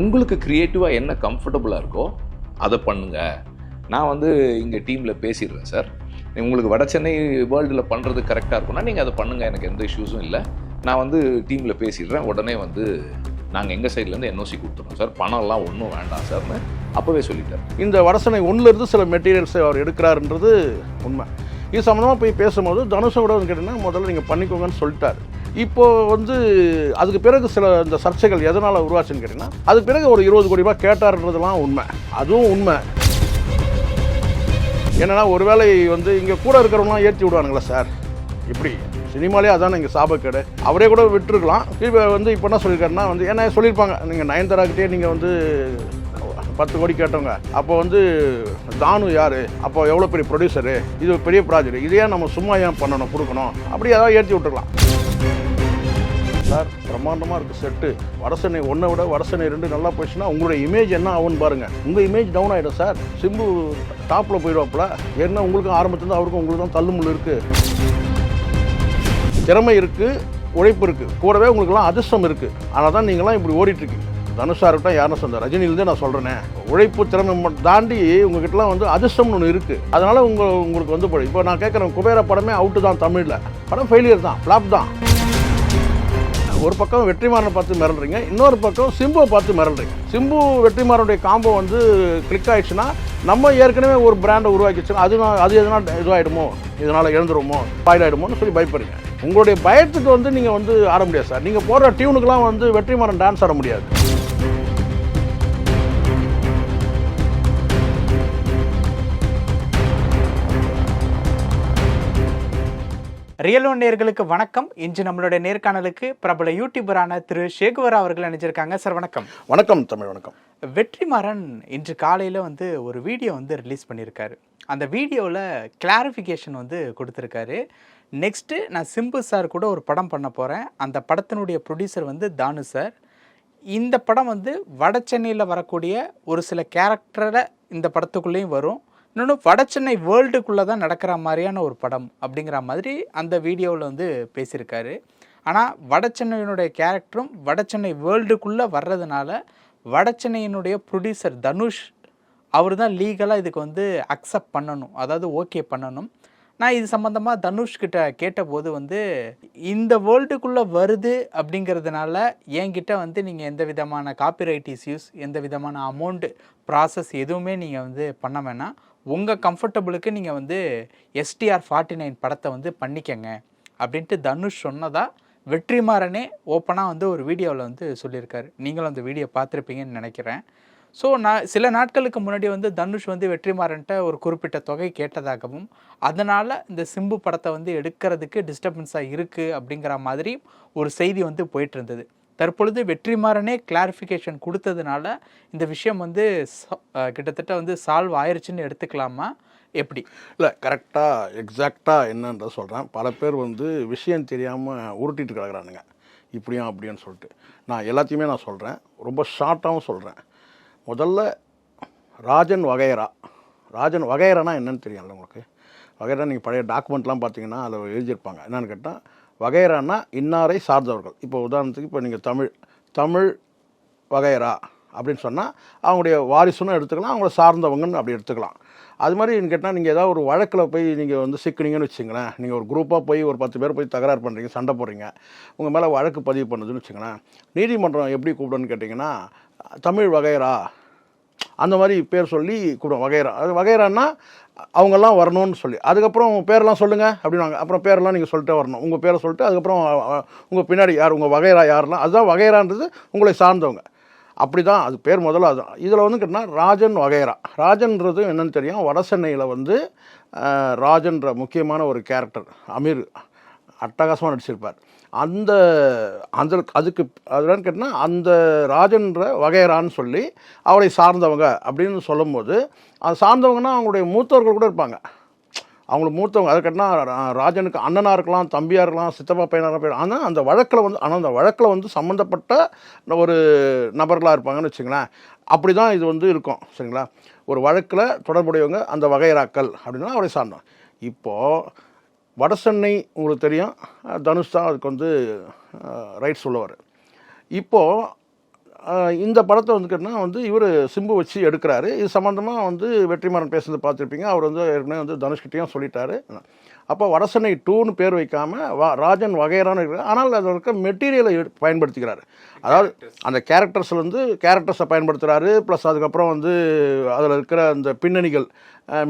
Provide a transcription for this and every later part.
உங்களுக்கு க்ரியேட்டிவாக என்ன கம்ஃபர்டபுளாக இருக்கோ அதை பண்ணுங்க. நான் வந்து இங்கே டீமில் பேசிடுறேன் சார் உங்களுக்கு வட சென்னை வேர்ல்டில் பண்ணுறது கரெக்டாக இருக்கும்னா நீங்கள் அதை பண்ணுங்கள் எனக்கு எந்த இஷ்யூஸும் இல்லை. நான் வந்து டீமில் பேசிடுறேன். உடனே வந்து நாங்கள் எங்கள் சைட்லேருந்து என்ஓசி கொடுத்துறோம் சார் பணம்லாம் ஒன்றும் வேண்டாம் சார்னு அப்போவே சொல்லிட்டார். இந்த வடசனை ஒன்றுலேருந்து சில மெட்டீரியல்ஸை அவர் எடுக்கிறாருன்றது உண்மை. இது சம்மந்தமாக போய் பேசும்போது தனுஷம் கூட கேட்டிங்கன்னா முதல்ல நீங்கள் பண்ணிக்கோங்கன்னு சொல்லிட்டாரு. இப்போது வந்து அதுக்கு பிறகு சில இந்த சர்ச்சைகள் எதனால் உருவாச்சுன்னு கேட்டிங்கன்னா அதுக்கு பிறகு ஒரு இருபது கோடி ரூபாய் கேட்டார்ன்றதுலாம் உண்மை. அதுவும் உண்மை. என்னன்னா ஒருவேளை வந்து இங்கே கூட இருக்கிறவங்களாம் ஏற்றி விடுவானுங்களா சார்? இப்படி. சினிமாலே அதான் இங்கே சாபக்கேடு. அவரே கூட விட்டுருக்கலாம். இப்போ வந்து இப்போ என்ன சொல்லியிருக்காருன்னா வந்து என்ன சொல்லியிருப்பாங்க. நீங்கள் நயன்தாராக்கிட்டே நீங்கள் வந்து பத்து கோடி கேட்டவங்க. அப்போ வந்து தானு யார்? அப்போ எவ்வளோ பெரிய ப்ரொடியூசரு இது பெரிய ப்ராஜெக்ட் இதையே நம்ம சும்மா ஏன் பண்ணணும் கொடுக்கணும்? அப்படி ஏதாவது ஏற்றி விட்டுருக்கலாம் சார் பிரம்மாண்டமாக இருக்குது செட்டு வடசென்னை ஒன்றை விட வடசென்னை ரெண்டு நல்லா போயிடுச்சுன்னா உங்களுடைய இமேஜ் என்ன ஆகும்னு பாருங்கள் உங்கள் இமேஜ் டவுன் ஆகிடும் சார். சிம்பு டாப்பில் போயிடுவாப்புல. ஏன்னா உங்களுக்கும் ஆரம்பத்துலேருந்து அவருக்கும் உங்களுக்கு தான் தள்ளுமுள் இருக்குது திறமை இருக்குது உழைப்பு இருக்குது கூடவே உங்களுக்குலாம் அதிர்ஷ்டம் இருக்குது ஆனால் தான் நீங்களாம் இப்படி ஓடிட்டுருக்கீங்க தனுஷா இருக்கட்டும் யாரும் சொந்த ரஜினியிலேருந்தே நான் சொல்கிறேனே உழைப்பு திறமை தாண்டி உங்ககிட்டலாம் வந்து அதிர்ஷ்டம்னு ஒன்று இருக்குது அதனால் உங்கள் உங்களுக்கு வந்து போய் இப்போ நான் கேட்குறேன் குபேர படமே அவுட்டு தான் தமிழில். படம் ஃபெயிலியர் தான் ஃப்ளாப் தான். ஒரு பக்கம் வெற்றிமாறனை பார்த்து மிரள்றீங்க இன்னொரு பக்கம் சிம்புவை பார்த்து மிரள்றீங்க. சிம்பு வெற்றிமாறனுடைய காம்போ வந்து கிளிக் ஆயிடுச்சுன்னா நம்ம ஏற்கனவே ஒரு பிராண்டை உருவாக்கிச்சுன்னா அது அது எதனா இதுவாகிடுமோ இதனால் இழந்துருமோ ஆகிடுமோன்னு சொல்லி பயப்படுறீங்க. உங்களுடைய பயத்துக்கு வந்து நீங்கள் வந்து ஆட முடியாது சார். நீங்கள் போடுற டியூனுக்கெலாம் வந்து வெற்றிமாறன் டான்ஸ் ஆட முடியாது. ரியல் ஒன் நேயர்களுக்கு வணக்கம். இன்று நம்மளுடைய நேர்காணலுக்கு பிரபல யூடியூபரான திரு சேகுவரா அவர்கள் நினைச்சிருக்காங்க சார் வணக்கம். வணக்கம் தமிழ் வணக்கம். வெற்றிமாறன் இன்று காலையில் வந்து ஒரு வீடியோ வந்து ரிலீஸ் பண்ணியிருக்காரு. அந்த வீடியோவில் கிளாரிஃபிகேஷன் வந்து கொடுத்துருக்காரு. நெக்ஸ்ட்டு நான் சிம்பு சார் கூட ஒரு படம் பண்ண போகிறேன் அந்த படத்தினுடைய ப்ரொடியூசர் வந்து தானு சார். இந்த படம் வந்து வட சென்னையில் வரக்கூடிய ஒரு சில கேரக்டரை இந்த படத்துக்குள்ளேயும் வரும். இன்னொன்று வட சென்னை வேர்ல்டுக்குள்ளே தான் நடக்கிற மாதிரியான ஒரு படம் அப்படிங்கிற மாதிரி அந்த வீடியோவில் வந்து பேசியிருக்காரு. ஆனால் வட சென்னையினுடைய கேரக்டரும் வட சென்னை வேர்ல்டுக்குள்ளே வர்றதுனால வட சென்னையினுடைய ப்ரொடியூசர் தனுஷ் அவர் தான் லீகலாக இதுக்கு வந்து அக்செப்ட் பண்ணணும். அதாவது ஓகே பண்ணணும். நான் இது சம்மந்தமாக தனுஷ்கிட்ட கேட்டபோது வந்து இந்த வேர்ல்டுக்குள்ளே வருது அப்படிங்கிறதுனால என்கிட்ட வந்து நீங்கள் எந்த விதமான காப்பிரைட் இஸ்யூஸ் எந்த விதமான அமௌண்ட்டு ப்ராசஸ் எதுவுமே நீங்கள் வந்து பண்ண வேணாம். உங்கள் கம்ஃபர்டபுளுக்கு நீங்கள் வந்து எஸ்டிஆர் ஃபார்ட்டி நைன் படத்தை வந்து பண்ணிக்கங்க அப்படின்ட்டு தனுஷ் சொன்னதாக வெற்றிமாறனே ஓப்பனாக வந்து ஒரு வீடியோவில் வந்து சொல்லியிருக்காரு. நீங்களும் அந்த வீடியோ பார்த்துருப்பீங்கன்னு நினைக்கிறேன். ஸோ நான் சில நாட்களுக்கு முன்னாடி வந்து தனுஷ் வந்து வெற்றிமாறன்ட்ட ஒரு குறிப்பிட்ட தொகை கேட்டதாகவும் அதனால் இந்த சிம்பு படத்தை வந்து எடுக்கிறதுக்கு டிஸ்டர்பன்ஸாக இருக்குது அப்படிங்கிற மாதிரி ஒரு செய்தி வந்து போயிட்டு இருந்தது. தற்பொழுது வெற்றிமாறனே கிளாரிஃபிகேஷன் கொடுத்ததுனால இந்த விஷயம் வந்து கிட்டத்தட்ட வந்து சால்வ் ஆயிடுச்சுன்னு எடுத்துக்கலாமா? எப்படி? இல்லை கரெக்டாக எக்ஸாக்டாக என்னன்றதை சொல்கிறேன் பல பேர் வந்து விஷயம் தெரியாமல் உருட்டிட்டு கிடக்குறானுங்க. இப்படியும் அப்படின்னு சொல்லிட்டு. நான் எல்லாத்தையுமே நான் சொல்கிறேன் ரொம்ப ஷார்ட்டாகவும் சொல்கிறேன் முதல்ல ராஜன் வகையரா. ராஜன் வகையரானா என்னன்னு தெரியும்ல உங்களுக்கு? வகையரா நீங்கள் பழைய டாக்குமெண்ட்லாம் பார்த்தீங்கன்னா அதில் எழுதியிருப்பாங்க. என்னென்னு கேட்டால் வகைரான்னா இன்னாரை சார்ந்தவர்கள். இப்போ உதாரணத்துக்கு இப்போ நீங்கள் தமிழ் தமிழ் வகையரா அப்படின்னு சொன்னால் அவங்களுடைய வாரிசுன்னு எடுத்துக்கலாம் அவங்கள சார்ந்தவங்கன்னு அப்படி எடுத்துக்கலாம். அது மாதிரி கேட்டால் நீங்கள் ஏதாவது ஒரு வழக்கில் போய் நீங்கள் வந்து சிக்கினீங்கன்னு வச்சுங்களேன் நீங்கள் ஒரு குரூப்பாக போய் ஒரு பத்து பேர் போய் தகராறு பண்ணுறீங்க சண்டை போடுறீங்க. உங்கள் மேலே வழக்கு பதிவு பண்ணுதுன்னு வச்சுங்களேன் நீதிமன்றம் எப்படி கூப்பிடுன்னு கேட்டிங்கன்னா தமிழ் வகையரா அந்த மாதிரி பேர் சொல்லி கூப்பிடும். வகைரா அது வகைரான்னா அவங்கெல்லாம் வரணும்னு சொல்லி. அதுக்கப்புறம் உங்கள் பேரெல்லாம் சொல்லுங்கள் அப்படின்னாங்க. அப்புறம் பேரெல்லாம் நீங்கள் சொல்லிட்டே வரணும். உங்கள் பேரை சொல்லிட்டு அதுக்கப்புறம் உங்கள் பின்னாடி யார் உங்கள் வகைரா யாரெல்லாம் அதுதான் வகைரான்றது உங்களை சார்ந்தவங்க. அப்படி தான் அது பேர் முதல்ல அதுதான். இதில் வந்து கேட்டால் ராஜன் வகைரா. ராஜன்றது என்னென்னு தெரியும்? வடசென்னையில் வந்து ராஜன்ற முக்கியமான ஒரு கேரக்டர் அமீர். அட்டகாசமாக நடிச்சிருப்பார். அந்த அந்த அதுக்கு அதுதான் கேட்டால் அந்த ராஜன்ற வகையரான்னு சொல்லி அவரை சார்ந்தவங்க அப்படின்னு சொல்லும்போது அது சார்ந்தவங்கன்னா அவங்களுடைய மூத்தவர்கள் கூட இருப்பாங்க. அவங்களுக்கு மூத்தவங்க அதை கேட்டால் ராஜனுக்கு அண்ணனாக இருக்கலாம் தம்பியாக இருக்கலாம் சித்தப்பா பையனாக இருக்கலாம் ஆனால் அந்த வழக்கில் வந்து ஆனால் அந்த வழக்கில் வந்து சம்மந்தப்பட்ட ஒரு நபர்களாக இருப்பாங்கன்னு வச்சுங்களேன் அப்படி தான் இது வந்து இருக்கும் சரிங்களா? ஒரு வழக்கில் தொடர்புடையவங்க அந்த வகையராக்கள் அப்படின்னா அவரை சார்ந்தோம் இப்போது வடசென்னை உங்களுக்கு தெரியும். தனுஷ் தான் அதுக்கு வந்து ரைட்ஸ் சொல்லுவார் இப்போது இந்த படத்தை வந்து வந்து இவர் சிம்பு வச்சு எடுக்கிறாரு. இது சம்மந்தமாக வந்து வெற்றிமாறன் பேசுனது பார்த்துருப்பீங்க. அவர் வந்து ஏற்கனவே வந்து தனுஷ்கிட்டையும் சொல்லிட்டாரு. அப்போ வடசென்னை டூன்னு பேர் வைக்காமல் வா ராஜன் வகைரான்னு இருக்கிறார் ஆனால் அதில் இருக்க மெட்டீரியலை பயன்படுத்திக்கிறாரு. அதாவது அந்த கேரக்டர்ஸ்லேருந்து வந்து கேரக்டர்ஸை பயன்படுத்துகிறாரு ப்ளஸ் அதுக்கப்புறம் வந்து அதில் இருக்கிற அந்த பின்னணிகள்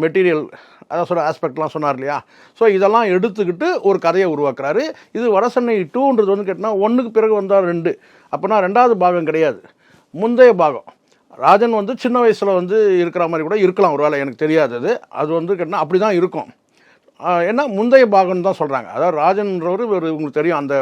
மெட்டீரியல் அதான் சொல்ல ஆஸ்பெக்ட்லாம் சொன்னார் இல்லையா? ஸோ இதெல்லாம் எடுத்துக்கிட்டு ஒரு கதையை உருவாக்குறாரு. இது வடசென்னை டூன்றது வந்து கேட்டால் ஒன்றுக்கு பிறகு வந்தால் ரெண்டு. அப்போனா ரெண்டாவது பாகம் கிடையாது. முந்தைய பாகம். ராஜன் வந்து சின்ன வயசில் வந்து இருக்கிற மாதிரி கூட இருக்கலாம் ஒரு வேலை எனக்கு தெரியாதது அது. வந்து கேட்டால் அப்படி தான் இருக்கும். ஏன்னா முந்தைய பாகம்னு தான் சொல்கிறாங்க அதாவது ராஜன்றவர் ஒரு உங்களுக்கு தெரியும் அந்த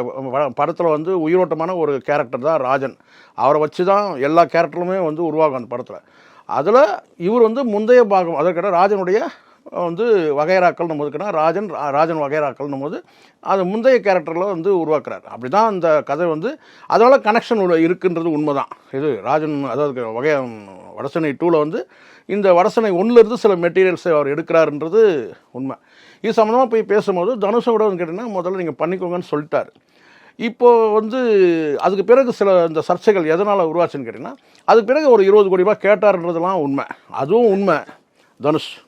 படத்தில் வந்து உயிரோட்டமான ஒரு கேரக்டர் தான் ராஜன். அவரை வச்சு தான் எல்லா கேரக்டருமே வந்து உருவாகும் அந்த படத்தில். அதில் இவர் வந்து முந்தைய பாகம் அதற்கிட்ட ராஜனுடைய வந்து வகைராக்கள்னு போதுக்குன்னா ராஜன் ரா- ராஜன் வகைராக்கள்னு போது அது முந்தைய கேரக்டரில் வந்து உருவாக்குறாரு. அப்படி தான் அந்த கதை வந்து அதனால் கனெக்ஷன் இருக்குன்றது உண்மை தான் இது ராஜன் அதாவது வகை வடசனை டூவில் வந்து இந்த வடசனை ஒன்றுலேருந்து சில மெட்டீரியல்ஸை அவர் எடுக்கிறாருன்றது உண்மை. இது சம்மந்தமாக போய் பேசும்போது தனுஷோட வந்து கேட்டிங்கன்னா முதல்ல நீங்கள் பண்ணிக்கோங்கன்னு சொல்லிட்டாரு. இப்போது வந்து அதுக்கு பிறகு சில இந்த சர்ச்சைகள் எதனால் உருவாச்சுன்னு கேட்டிங்கன்னா அதுக்கு பிறகு ஒரு இருபது கோடி ரூபாய் கேட்டார்ன்றதுலாம் உண்மை. அதுவும் உண்மை. தனுஷ்.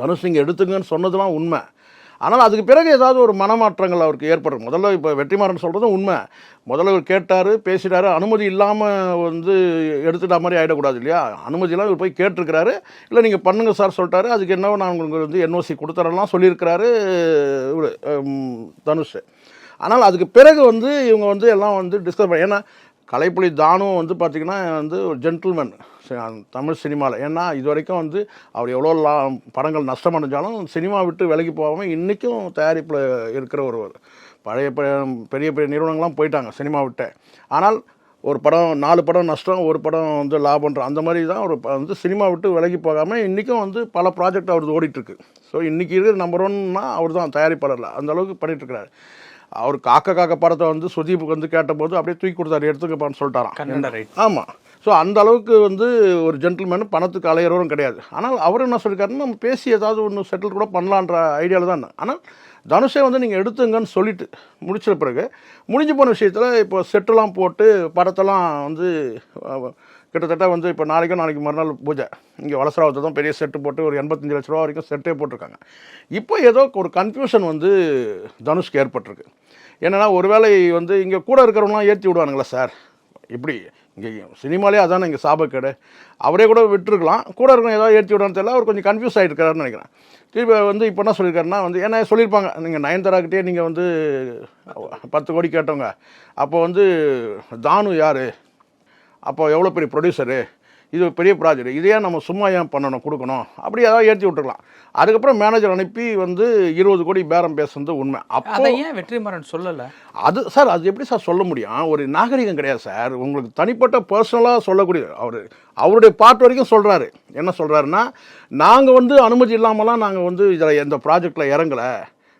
தனுஷ் நீங்கள் எடுத்துங்கன்னு சொன்னதுலாம் உண்மை. ஆனால் அதுக்கு பிறகு ஏதாவது ஒரு மனமாற்றங்கள் அவருக்கு ஏற்படும். முதல்ல இப்போ வெற்றிமாறன் சொல்கிறதும் உண்மை. முதல்ல இவர் கேட்டார் பேசிட்டாரு அனுமதி இல்லாமல் வந்து எடுத்துட்டா மாதிரி ஆகிடக்கூடாது இல்லையா? அனுமதியெல்லாம் இவர் போய் கேட்டிருக்கிறாரு. இல்லை நீங்கள் பண்ணுங்கள் சார் சொல்லிட்டாரு. அதுக்கு என்ன நான் உங்களுக்கு வந்து என்ஓசி கொடுத்துறலாம் சொல்லியிருக்கிறாரு இவர் தனுஷ். ஆனால் அதுக்கு பிறகு வந்து இவங்க வந்து எல்லாம் வந்து டிஸ்கஸ் பண்ண ஏன்னா கலைப்புலி தானும் வந்து பார்த்திங்கன்னா வந்து ஒரு ஜென்டில்மேன் தமிழ் சினிமாவில் ஏன்னா இது வரைக்கும் வந்து அவர் எவ்வளோ லா படங்கள் நஷ்டம் அடைஞ்சாலும் சினிமா விட்டு விலகி போகாமல் இன்றைக்கும் தயாரிப்பில் இருக்கிற ஒரு பழைய பெரிய பெரிய நிறுவனங்கள்லாம் போயிட்டாங்க சினிமா விட்டு. ஆனால் ஒரு படம் நாலு படம் நஷ்டம் ஒரு படம் வந்து லாபம்ன்ற அந்த மாதிரி தான் ஒரு வந்து சினிமா விட்டு விலகி போகாமல் இன்றைக்கும் வந்து பல ப்ராஜெக்ட் அவரது ஓடிட்டுருக்கு. ஸோ இன்றைக்கி இருக்கிற நம்பர் ஒன்னா அவர் தான் தயாரிப்பாளரில். அந்த அளவுக்கு பண்ணிகிட்ருக்கிறாரு அவர் காக்க காக்க படத்தை வந்து சுதீப்புக்கு வந்து கேட்டபோது அப்படியே தூக்கி கொடுத்தாரு எடுத்துக்கப்பான்னு சொல்லிட்டாராம். ஆமாம் ஸோ அந்த அளவுக்கு வந்து ஒரு ஜென்டில்மேன் பணத்துக்கு அலையிறவரும் கிடையாது. ஆனால் அவர் என்ன சொல்லியிருக்காருன்னா நம்ம பேசி ஏதாவது ஒன்று செட்டில் கூட பண்ணலான்ற ஐடியாவில் தான். ஆனால் தனுஷை வந்து நீங்கள் எடுத்துங்கன்னு சொல்லிட்டு முடிச்ச பிறகு முடிஞ்சு போன விஷயத்தில் இப்போ செட்டெல்லாம் போட்டு படத்தெல்லாம் வந்து கிட்டத்தட்ட வந்து இப்போ நாளைக்கும் நாளைக்கு மறுநாள் பூஜை. இங்கே வளசராவத்தை தான் பெரிய செட்டு போட்டு ஒரு எண்பத்தஞ்சு லட்ச ரூபா வரைக்கும் செட்டே போட்டிருக்காங்க. இப்போ ஏதோ ஒரு கன்ஃபியூஷன் வந்து தனுஷ்க்கு ஏற்பட்டிருக்கு. என்னென்னா ஒருவேளை வந்து இங்கே கூட இருக்கிறவங்களாம் ஏற்றி விடுவானுங்களா சார்? இப்படி இங்கே சினிமாலே அதான் இங்கே சாபக்கேடு அவரே கூட விட்டுருக்கலாம். கூட இருக்கணும் ஏதாவது ஏற்றி விடான்னு தெரியல. அவர் கொஞ்சம் கன்ஃபியூஸ் ஆகிருக்காருன்னு நினைக்கிறேன். திருப்பி வந்து இப்போ என்ன சொல்லியிருக்காருன்னா வந்து ஏன்னா சொல்லியிருப்பாங்க. நீங்கள் நயன்தாராக்கிட்டே நீங்கள் வந்து பத்து கோடி கேட்டவங்க. அப்போ வந்து தானு யார்? அப்போ எவ்வளோ பெரிய ப்ரொடியூசரு இது ஒரு பெரிய ப்ராஜெக்ட் இதையே நம்ம சும்மா ஏன் பண்ணணும் கொடுக்கணும்? அப்படி ஏதாவது ஏற்றி விட்டுருக்கலாம். அதுக்கப்புறம் மேனேஜர் அனுப்பி வந்து இருபது கோடி பேரம் பேசுனது உண்மை. அப்போ அதை ஏன் வெற்றிமாறன் சொல்லலை? அது சார் அது எப்படி சார் சொல்ல முடியும்? ஒரு நாகரிகம் கிடையாது சார். உங்களுக்கு தனிப்பட்ட பர்சனலாக சொல்லக்கூடிய அவர் அவருடைய பாட்டு வரைக்கும் சொல்கிறாரு என்ன சொல்கிறாருன்னா நாங்கள் வந்து அனுமதி இல்லாமலாம் நாங்கள் வந்து இதில் எந்த ப்ராஜெக்டில் இறங்கலை.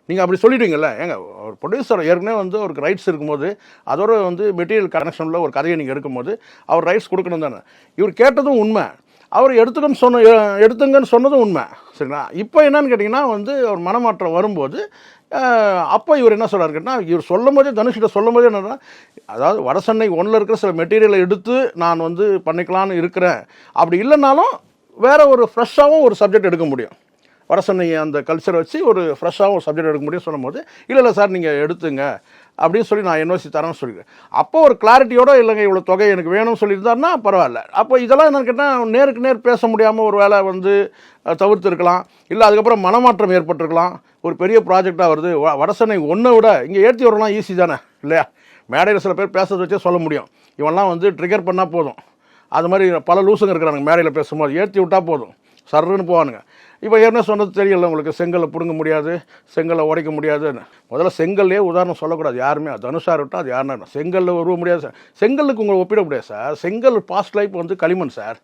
நீங்கள் அப்படி சொல்லிட்டீங்கல்ல ஏங்க ஒரு ப்ரொடியூசர் ஏற்கனவே வந்து அவருக்கு ரைட்ஸ் இருக்கும்போது அதோட வந்து மெட்டீரியல் கனெக்ஷனில் ஒரு கதையை நீங்கள் எடுக்கும்போது அவர் ரைட்ஸ் கொடுக்கணும் தானே. இவர் கேட்டதும் உண்மை. அவர் எடுத்துக்கன்னு சொன்ன எடுத்துங்கன்னு சொன்னதும் உண்மை. சரிங்களா? இப்போ என்னன்னு கேட்டிங்கன்னா வந்து அவர் மனமாற்றம் வரும்போது அப்போ இவர் என்ன சொல்கிறார் கேட்டால் இவர் சொல்லும் போதே தனுஷ்கிட்ட சொல்லும் போதே என்னன்னா அதாவது வடசென்னை ஒன்றில் இருக்கிற சில மெட்டீரியலை எடுத்து நான் வந்து பண்ணிக்கலான்னு இருக்கிறேன். அப்படி இல்லைனாலும் வேறு ஒரு ஃப்ரெஷ்ஷாகவும் ஒரு சப்ஜெக்ட் எடுக்க முடியும். வடசென்னை அந்த கல்ச்சரை வச்சு ஒரு ஃப்ரெஷ்ஷாக ஒரு சப்ஜெக்ட் எடுக்க முடியும் சொல்லும்போது இல்லை இல்லை சார் நீங்கள் எடுத்துங்க. அப்படின்னு சொல்லி நான் என்ஓசி தரேன்னு சொல்லியிருக்கேன் அப்போ ஒரு கிளாரிட்டியோட இல்லைங்க இவ்வளோ தொகை எனக்கு வேணும்னு சொல்லியிருந்தாருன்னா பரவாயில்ல. அப்போ இதெல்லாம் என்னன்னு கேட்டால் நேருக்கு நேர் பேச முடியாமல் ஒரு வேலை வந்து தவிர்த்துருக்கலாம். இல்லை அதுக்கப்புறம் மனமாற்றம் ஏற்பட்டிருக்கலாம். ஒரு பெரிய ப்ராஜெக்டாக வருது. வடசனை ஒன்றை விட இங்கே ஏற்றி வரலாம் ஈஸி தானே இல்லையா? மேடையில் சில பேர் பேசுறது வச்சே சொல்ல முடியும். இவன்லாம் வந்து ட்ரிகர் பண்ணால் போதும். அது மாதிரி பல லூசுங்க இருக்கிறாங்க மேடையில் பேசும்போது. ஏற்றி விட்டால் போதும். சர்ன்னு போவானுங்க. இப்போ ஏற்கனவே சொன்னது தெரியல உங்களுக்கு செங்கலை பிடுங்க முடியாது செங்கலை உடைக்க முடியாதுன்னு. முதல்ல செங்கல்லே உதாரணம் சொல்லக்கூடாது யாருமே. அது தனுஷா இருக்கட்டும் அது யாருன்னா செங்கல்ல உருவ முடியாது சார். செங்கலுக்கு உங்களை ஒப்பிட முடியாது சார். செங்கல் பாஸ்ட் லைஃப் வந்து களிமண் சார்.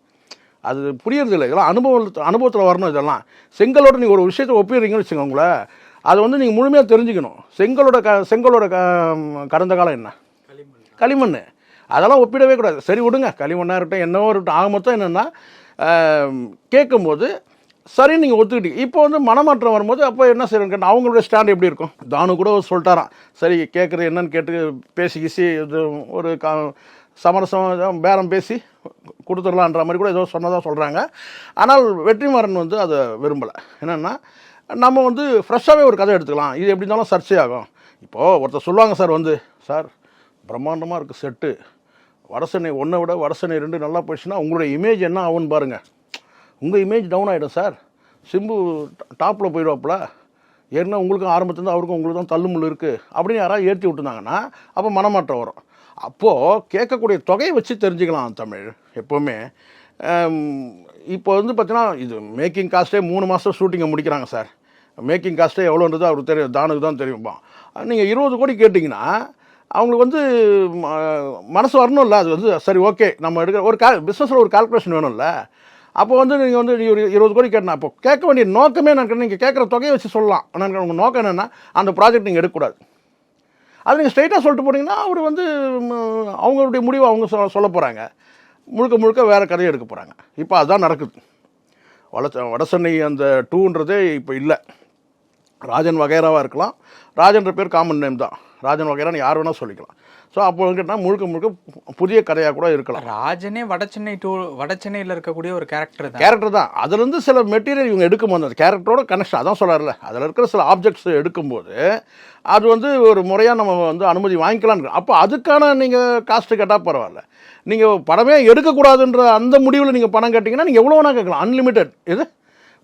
அது புரியறது இல்லை இதெல்லாம் அனுபவம் அனுபவத்தில் வரணும் இதெல்லாம். செங்கலோட நீங்கள் ஒரு விஷயத்தை ஒப்பிடுறீங்கன்னு வச்சுக்கோங்க உங்களை. அதை வந்து நீங்கள் முழுமையாக தெரிஞ்சுக்கணும். செங்கலோட க செங்கலோட க கடந்த காலம் என்ன? களிமண். அதெல்லாம் ஒப்பிடவே கூடாது. சரி விடுங்க. களிமண்ணாக இருக்கட்டும் என்னவோ இருக்கட்டும். ஆக மொத்தம் என்னென்னா கேட்கும்போது சரி நீங்கள் ஒத்துக்கிட்டீங்க. இப்போ வந்து மனமாற்றம் வரும்போது அப்போ என்ன செய்யணும் அவங்களோட ஸ்டாண்ட் எப்படி இருக்கும்? தானு கூட சொல்லிட்டாராம். சரி கேட்குறது என்னன்னு கேட்டு பேசி கீசி இது ஒரு கா சமரசம் பேரம் பேசி கொடுத்துடலான்ற மாதிரி கூட ஏதோ சொன்னதாக சொல்கிறாங்க ஆனால் வெற்றிமாறன் வந்து அதை விரும்பலை. என்னென்னா நம்ம வந்து ஃப்ரெஷ்ஷாகவே ஒரு கதை எடுத்துக்கலாம். இது எப்படி இருந்தாலும் சர்ச்சையாகும். இப்போது ஒருத்தர் சொல்லுவாங்க சார் வந்து சார் பிரம்மாண்டமாக இருக்குது செட்டு. வடசென்னை ஒன்றை விட வடசென்னை ரெண்டு நல்லா போயிடுச்சுன்னா உங்களுடைய இமேஜ் என்ன ஆகும்னு பாருங்கள் உங்கள் இமேஜ் டவுன் ஆகிடும் சார். சிம்பு டாப்பில் போயிடுவாப்புல. ஏன்னா உங்களுக்கும் ஆரம்பத்துலேருந்து அவருக்கும் உங்களுக்கு தான் தள்ளுமுள் இருக்குது அப்படின்னு யாராவது ஏற்றி விட்டுருந்தாங்கன்னா அப்போ மனமாற்றம் வரும். அப்போது கேட்கக்கூடிய தொகையை வச்சு தெரிஞ்சுக்கலாம் தமிழ் எப்போவுமே. இப்போ வந்து பார்த்தீங்கன்னா இது மேக்கிங் காஸ்ட்டே மூணு மாதம் ஷூட்டிங்கை முடிக்கிறாங்க சார். மேக்கிங் காஸ்ட்டே எவ்வளோன்றது அவருக்கு தெரியும். தானுக்கு தான் தெரியும்பான் நீங்கள் இருபது கோடி கேட்டிங்கன்னா அவங்களுக்கு வந்து ம- மனசு வரணும்ல. அது வந்து சரி ஓகே. நம்ம எடுக்கிற ஒரு கால் பிஸ்னஸில் ஒரு கால்குலேஷன் வேணும்ல. அப்போ வந்து நீங்கள் வந்து ஒரு இருபது கோடி கேட்டனா அப்போ கேட்க வேண்டிய நோக்கமே நான் நீங்கள் கேட்குற தொகையை வச்சு சொல்லலாம். ஆனால் உங்கள் நோக்கம் என்னென்னா அந்த ப்ராஜெக்ட் நீங்கள் எடுக்கக்கூடாது. அது நீங்கள் ஸ்ட்ரைட்டாக சொல்லிட்டு போனீங்கன்னா அவர் வந்து அவங்களுடைய முடிவை அவங்க சொ சொல்ல போகிறாங்க முழுக்க முழுக்க வேறு கதையை எடுக்க போகிறாங்க இப்போ அதுதான் நடக்குது. வட சென்னை அந்த டூன்றதே இப்போ இல்லை. ராஜன் வகைராவாக இருக்கலாம். ராஜன்ற பேர் காமன் நேம் தான். ராஜன் வகைரான்னு யார் வேணால் சொல்லிக்கலாம். ஸோ அப்போ கேட்டால் முழுக்க முழுக்க புதிய கதையாக கூட இருக்கலாம். ராஜனே வடசென்னை டூ வடசென்னையில் இருக்கக்கூடிய ஒரு கேரக்டர் தான். கேரக்டர் தான். அதுலேருந்து சில மெட்டீரியல் இவங்க எடுக்கும்போது அந்த கேரக்டரோட கனெக்ஷன் அதான் சொல்கிறார்ல அதில் இருக்கிற சில ஆப்ஜெக்ட்ஸ் எடுக்கும்போது அது வந்து ஒரு முறையாக நம்ம வந்து அனுமதி வாங்கிக்கலான்னு அப்போ அதுக்கான நீங்கள் காஸ்ட்டு கேட்டால் பரவாயில்ல. நீங்கள் படமே எடுக்கக்கூடாதுன்ற அந்த முடிவில் நீங்கள் பணம் கேட்டிங்கன்னா நீங்கள் எவ்வளோ வேணால் கேட்கலாம். அன்லிமிட்டெட் இது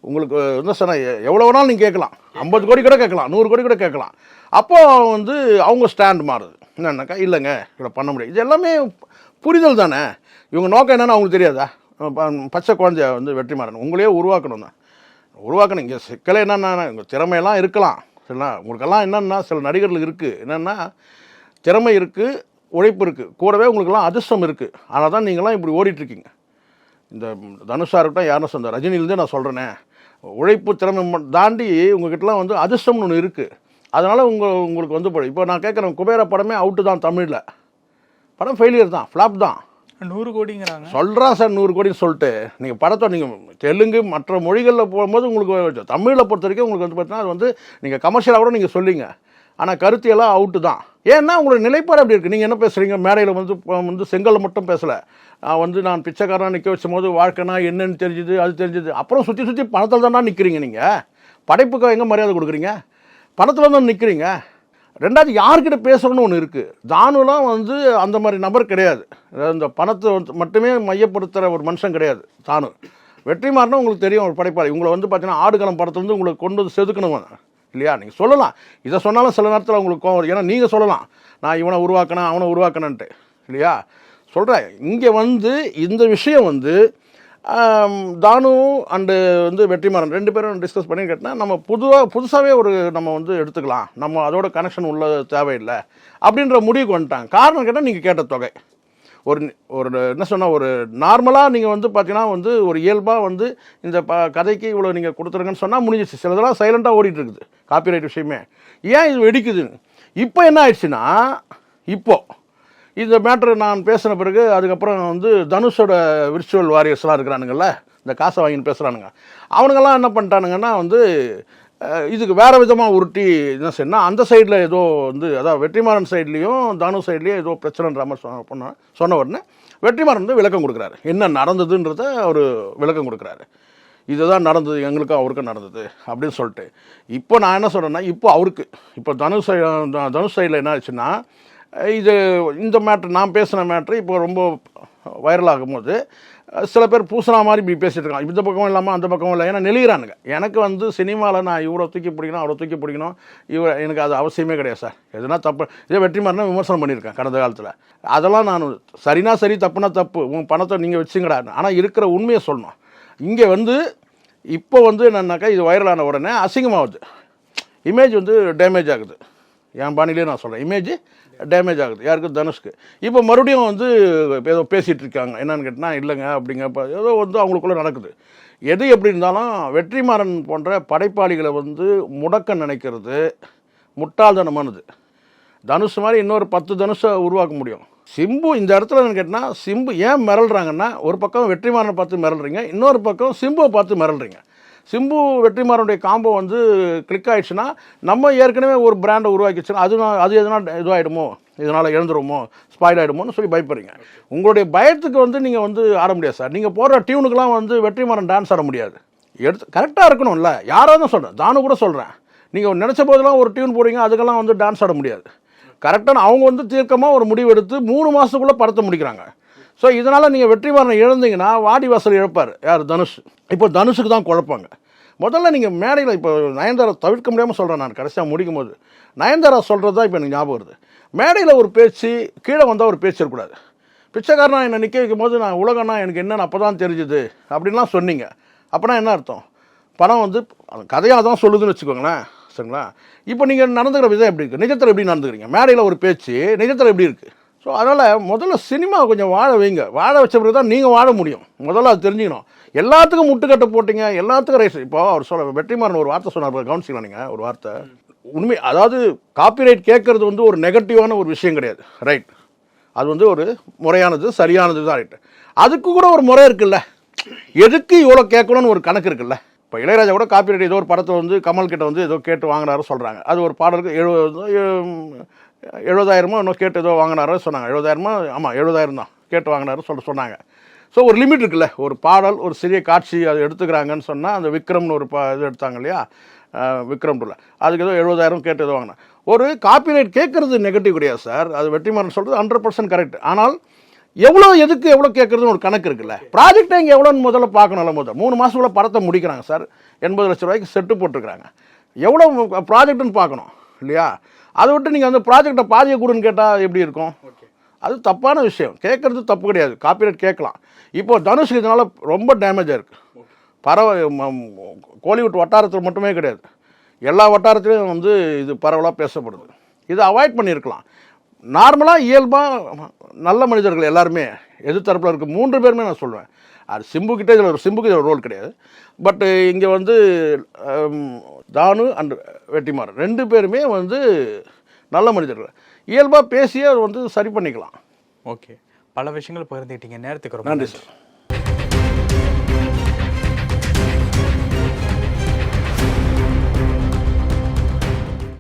உங்களுக்கு என்ன சொன்ன எவ்வளோ வேணாலும் நீங்கள் கேட்கலாம். ஐம்பது கோடி கூட கேட்கலாம். நூறு கோடி கூட கேட்கலாம். அப்போ வந்து அவங்க ஸ்டாண்ட் மாறுது. என்னன்னாக்கா இல்லைங்க இவ்வளோ பண்ண முடியாது. இது எல்லாமே புரிதல் தானே? இவங்க நோக்கம் என்னென்னு அவங்களுக்கு தெரியாதா? ப- பச்சை குழந்தைய வந்து வெற்றி மாறணும். உங்களையே உருவாக்கணும் தான். உருவாக்கணும். இங்கே சிக்கலை என்னென்னா உங்கள் திறமையெல்லாம் இருக்கலாம். சரிங்களா? உங்களுக்கெல்லாம் என்னென்னா சில நடிகர்கள் இருக்குது என்னென்னா திறமை இருக்குது உழைப்பு இருக்குது கூடவே உங்களுக்கெல்லாம் அதிர்ஷ்டம் இருக்குது ஆனால் தான் நீங்களாம் இப்படி ஓடிட்டுருக்கீங்க. இந்த தனுஷா இருக்கட்டும் யாரும் சொந்த ரஜினிலேருந்தே நான் சொல்கிறேனே உழைப்பு திறமை தாண்டி உங்ககிட்டலாம் வந்து அதிர்ஷ்டம்னு ஒன்று இருக்குது அதனால் உங்கள் உங்களுக்கு வந்து இப்போ நான் கேட்குறேன் குபேர படமே அவுட்டு தான் தமிழில். படம் ஃபெயிலியர் தான் ஃப்ளாப் தான். நூறு கோடிங்கிறாங்க. சொல்கிறான் சார் நூறு கோடின்னு சொல்லிட்டு. நீங்கள் படத்தை நீங்கள் தெலுங்கு மற்ற மொழிகளில் போகும்போது உங்களுக்கு தமிழில் பொறுத்த வரைக்கும் உங்களுக்கு வந்து பார்த்தீங்கன்னா அது வந்து நீங்கள் கமர்ஷியலாக கூட நீங்கள் சொல்லிங்க ஆனால் கருத்தியெல்லாம் அவுட்டு தான். ஏன்னா உங்களோட நிலைப்பாடு அப்படி இருக்குது நீங்கள் என்ன பேசுகிறீங்க மேடையில் வந்து இப்போ வந்து செங்கல் மட்டும் பேசலை. நான் வந்து நான் பிச்சைக்காரனா நிற்க வச்சும் போது வாழ்க்கைனா என்னன்னு தெரிஞ்சுது அது தெரிஞ்சுது. அப்புறம் சுற்றி சுற்றி பணத்தில் தானே நிற்கிறீங்க நீங்கள் படைப்புக்கு எங்கே மரியாதை கொடுக்குறீங்க? பணத்தில் தான் நிற்கிறீங்க ரெண்டாவது யார்கிட்ட பேசுகிறோன்னு ஒன்று இருக்குது தானுலாம் வந்து அந்த மாதிரி நபர் கிடையாது. இந்த பணத்தை வந்து மட்டுமே மையப்படுத்துகிற ஒரு மனுஷன் கிடையாது தானு வெற்றிமாறனா உங்களுக்கு தெரியும் ஒரு படைப்பாளி. உங்களை வந்து பார்த்தீங்கன்னா ஆடுகளம் படத்துலேருந்து உங்களுக்கு கொண்டு வந்து செதுக்கணும் இல்லையா? நீங்கள் சொல்லலாம். இதை சொன்னாலும் சில நேரத்தில் உங்களுக்கு கோவம் வரும். ஏன்னா நீங்கள் சொல்லலாம். நான் இவனை உருவாக்கினேன் அவனை உருவாக்கினேன்ட்டு. இல்லையா? சொல்கிறேன் இங்கே வந்து இந்த விஷயம் வந்து தானு அண்டு வந்து வெற்றிமாறன் ரெண்டு பேரும் டிஸ்கஸ் பண்ணி கேட்டால் நம்ம புதுவாக புதுசாகவே ஒரு நம்ம வந்து எடுத்துக்கலாம். நம்ம அதோட கனெக்ஷன் உள்ள தேவையில்லை அப்படின்ற முடிவுக்கு வந்துட்டாங்க. காரணம் கேட்டால் நீங்கள் கேட்ட தொகை. ஒரு ஒரு என்ன சொன்னால் ஒரு நார்மலாக நீங்கள் வந்து பார்த்தீங்கன்னா வந்து ஒரு இயல்பாக வந்து இந்த ப கதைக்கு இவ்வளோ நீங்கள் கொடுத்துருங்கன்னு சொன்னால் முடிஞ்சிச்சு சிலதெல்லாம் சைலண்ட்டாக ஓடிட்டு இருக்குது காப்பிரைட் விஷயமே. ஏன் இது வெடிக்குது இப்போ என்ன ஆயிடுச்சுன்னா இப்போ இந்த மேட்ரு நான் பேசின பிறகு அதுக்கப்புறம் வந்து தனுஷோட விர்ச்சுவல் வாரியர்ஸ்லாம் இருக்கிறானுங்கள்ல இந்த காசை வாங்கின்னு பேசுகிறானுங்க அவனுங்கெல்லாம் என்ன பண்ணிட்டானுங்கன்னா வந்து இதுக்கு வேறு விதமாக உருட்டி என்ன செய்யணும் அந்த சைடில் ஏதோ வந்து அதாவது வெற்றிமாறன் சைட்லேயும் தானு சைட்லேயும் ஏதோ பிரச்சனைன்ற மாதிரி சொன்ன பண்ண சொன்ன உடனே வெற்றிமாறன் வந்து விளக்கம் கொடுக்குறாரு. என்ன நடந்ததுன்றத அவர் விளக்கம் கொடுக்குறாரு. இதுதான் நடந்தது எங்களுக்கும் அவருக்கும் நடந்தது அப்படின்னு சொல்லிட்டு. இப்போ நான் என்ன சொல்கிறேன்னா இப்போ அவருக்கு இப்போ தனுஷ் த- தனுஷ் சைடில் என்ன ஆச்சுன்னா இது இந்த மேட்ரு நான் பேசின மேட்ரு இப்போ ரொம்ப வைரலாகும் போது சில பேர் பூசணா மாதிரி இப்படி பேசிகிட்டு இருக்காங்க. இந்த பக்கம் இல்லாமல் அந்த பக்கம் இல்லை. ஏன்னா நெளிகிறானுங்க எனக்கு வந்து சினிமாவில் நான் இவரை தூக்கி பிடிக்கணும் அவரை தூக்கி பிடிக்கணும் இவர் எனக்கு அது அவசியமே கிடையாது சார். எதுனா தப்பு இதே வெற்றி மாதிரினா விமர்சனம் பண்ணியிருக்கேன் கடந்த காலத்தில். அதெல்லாம் நான் சரினா சரி தப்புனா தப்பு. உன் பணத்தை நீங்கள் வச்சுங்கடா. ஆனால் இருக்கிற உண்மையை சொல்லணும். இங்கே வந்து இப்போ வந்து என்னன்னாக்கா இது வைரலான உடனே அசிங்கமாகுது. இமேஜ் வந்து டேமேஜ் ஆகுது. என் பாணிலேயே நான் சொல்கிறேன் இமேஜ் டேமேஜ் ஆகுது. யாருக்கு தனுஷ்க்கு. இப்போ மறுபடியும் வந்து ஏதோ பேசிகிட்டு இருக்காங்க. என்னன்னு கேட்டால் இல்லைங்க அப்படிங்க இப்போ ஏதோ வந்து அவங்களுக்குள்ளே நடக்குது. எது எப்படி இருந்தாலும் வெற்றிமாறன் போன்ற படைப்பாளிகளை வந்து முடக்க நினைக்கிறது முட்டாள்தனமானது. தனுஷ் மாதிரி இன்னொரு பத்து தனுஷை உருவாக்க முடியும். சிம்பு இந்த இடத்துல கேட்டால் சிம்பு ஏன் மிரள்றாங்கன்னா ஒரு பக்கம் வெற்றிமாறனை பார்த்து மிரள்றீங்க இன்னொரு பக்கம் சிம்புவை பார்த்து மிரள்றீங்க. சிம்பு வெற்றிமாறனுடைய காம்போ வந்து கிளிக் ஆகிடுச்சுன்னா நம்ம ஏற்கனவே ஒரு பிராண்டை உருவாக்கிச்சுன்னா அது அது எதனா இதுவாகிடுமோ இதனால் இழந்துருமோ ஸ்பாயில் ஆகிடுமோன்னு சொல்லி பயப்படுறீங்க. உங்களுடைய பயத்துக்கு வந்து நீங்கள் வந்து ஆட முடியாது சார். நீங்கள் போடுற டியூனுக்கெலாம் வந்து வெற்றிமாறன் டான்ஸ் ஆட முடியாது. எடுத்து கரெக்டாக இருக்கணும்ல. யாராவது தான் சொல்கிறேன் தானு கூட சொல்கிறேன் நீங்கள் நினச்ச போதெல்லாம் ஒரு டியூன் போடுறீங்க அதுக்கெல்லாம் வந்து டான்ஸ் ஆட முடியாது. கரெக்டான அவங்க வந்து தீர்க்கமாக ஒரு முடிவு எடுத்து மூணு மாதத்துக்குள்ளே படத்தை முடிக்கிறாங்க. ஸோ இதனால் நீங்கள் வெற்றிமாறனை இழந்தீங்கன்னா வாடி வாசல் இழப்பார். யார்? தனுஷ். இப்போ தனுஷுக்கு தான் குழப்பாங்க. முதல்ல நீங்கள் மேடையில் இப்போ நயன்தாரா தவிர்க்க முடியாமல் சொல்கிறேன் நான் கடைசியாக முடிக்கும் போது நயன்தாரா சொல்கிறது தான் இப்போ எனக்கு ஞாபகம் வருது. மேடையில் ஒரு பேச்சு கீழே வந்தால் ஒரு பேச்சு இருக்கக்கூடாது. பிச்சைக்காரனா என்னை நிற்க வைக்கும் போது நான் உலகம்னா எனக்கு என்னென்னு அப்போ தான் தெரிஞ்சுது அப்படின்லாம் சொன்னீங்க. அப்போனா என்ன அர்த்தம்? படம் வந்து கதையாக தான் சொல்லுதுன்னு வச்சுக்கோங்களேன் சரிங்களா? இப்போ நீங்கள் நடந்துக்கிற விதம் எப்படி இருக்குது நிஜத்தில் எப்படி நடந்துக்கிறீங்க? மேடையில் ஒரு பேச்சு நிஜத்தில் எப்படி இருக்குது ஸோ அதனால் முதல்ல சினிமா கொஞ்சம் வாழ வைங்க. வாழ வச்ச பிறகு தான் நீங்கள் வாழ முடியும். முதல்ல அது தெரிஞ்சுக்கணும். எல்லாத்துக்கும் முட்டுக்கட்டை போட்டிங்க. எல்லாத்துக்கும் ரைஸ் இப்போ அவர் சொல்ல வெற்றிமாறன் ஒரு வார்த்தை சொன்னார் கவனிச்சிக்கலாம் நீங்கள் ஒரு வார்த்தை. உண்மை அதாவது காப்பிரைட் கேட்கறது வந்து ஒரு நெகட்டிவான ஒரு விஷயம் கிடையாது. ரைட் அது வந்து ஒரு முறையானது சரியானது தான். ரைட்டு அதுக்கு கூட ஒரு முறை இருக்குல்ல. எதுக்கு இவ்வளோ கேட்கணும்னு ஒரு கணக்கு இருக்குல்ல. இப்போ இளையராஜா கூட காப்பிரைட் ஏதோ ஒரு படத்தை வந்து கமல் கிட்ட வந்து ஏதோ கேட்டு வாங்கினாரு சொல்கிறாங்க அது ஒரு பாடலுக்கு எழுபது எழுபதாயிரமோ இன்னும் கேட்டு ஏதோ வாங்கினாரோ சொன்னாங்க. எழுபதாயிரமோ ஆமாம் எழுபதாயிரம் தான். கேட்டு வாங்கினாரு சொல்ல சொன்னாங்க. ஸோ ஒரு லிமிட் இருக்குல்ல. ஒரு பாடல் ஒரு சிறிய காட்சி அது எடுத்துக்கிறாங்கன்னு சொன்னால் அந்த விக்ரம்னு ஒரு பா இது எடுத்தாங்க இல்லையா? விக்ரம் டூல. அதுக்கு ஏதோ எழுபதாயிரம் கேட்டு ஏதோ வாங்கினேன் ஒரு காப்பிரைட் கேட்குறது நெகட்டிவ் கிடையாது சார் அது வெற்றிமாறன் சொல்கிறது ஹண்ட்ரட் பர்சன்ட் கரெக்ட் ஆனால் எவ்வளோ எதுக்கு எவ்வளோ கேட்குறதுன்னு ஒரு கணக்கு இருக்குல்ல. ப்ராஜெக்டை இங்கே எவ்வளோன்னு முதல்ல பார்க்கணும்ல முதல்ல. மூணு மாதத்துக்குள்ள படத்தை முடிக்கிறாங்க சார் எண்பது லட்ச ரூபாய்க்கு செட்டு போட்டிருக்கிறாங்க. எவ்வளோ ப்ராஜெக்ட்னு பார்க்கணும் இல்லையா? அதை விட்டு நீங்கள் அந்த ப்ராஜெக்டை பாதியை கொடுன்னு கேட்டால் எப்படி இருக்கும்? அது தப்பான விஷயம். கேட்குறது தப்பு கிடையாது. காப்பிரைட் கேட்கலாம். இப்போ தனுஷுக்கு இதனால் ரொம்ப டேமேஜாக இருக்குது பரவ கோலிவுட் வட்டாரத்தில் மட்டுமே கிடையாது. எல்லா வட்டாரத்திலையும் வந்து இது பரவலாக பேசப்படுது. இதை அவாய்ட் பண்ணியிருக்கலாம். நார்மலாக இயல்பாக நல்ல மனிதர்கள் எல்லாருமே எதிர்த்தரப்பில் இருக்க மூன்று பேருமே நான் சொல்லுவேன் அது சிம்புக்கிட்டே இதில் ஒரு சிம்புக்கு இதில் ரோல் கிடையாது. பட்டு இங்கே வந்து தானு அண்ட் வெட்டிமாறன். ரெண்டு பேருமே வந்து நல்ல மனிதர்கள். இயல்பாக பேசியே அதை வந்து சரி பண்ணிக்கலாம். ஓகே. பல விஷயங்கள் பகிர்ந்துக்கிட்டீங்க நேரத்துக்கு ரொம்ப நன்றி சார்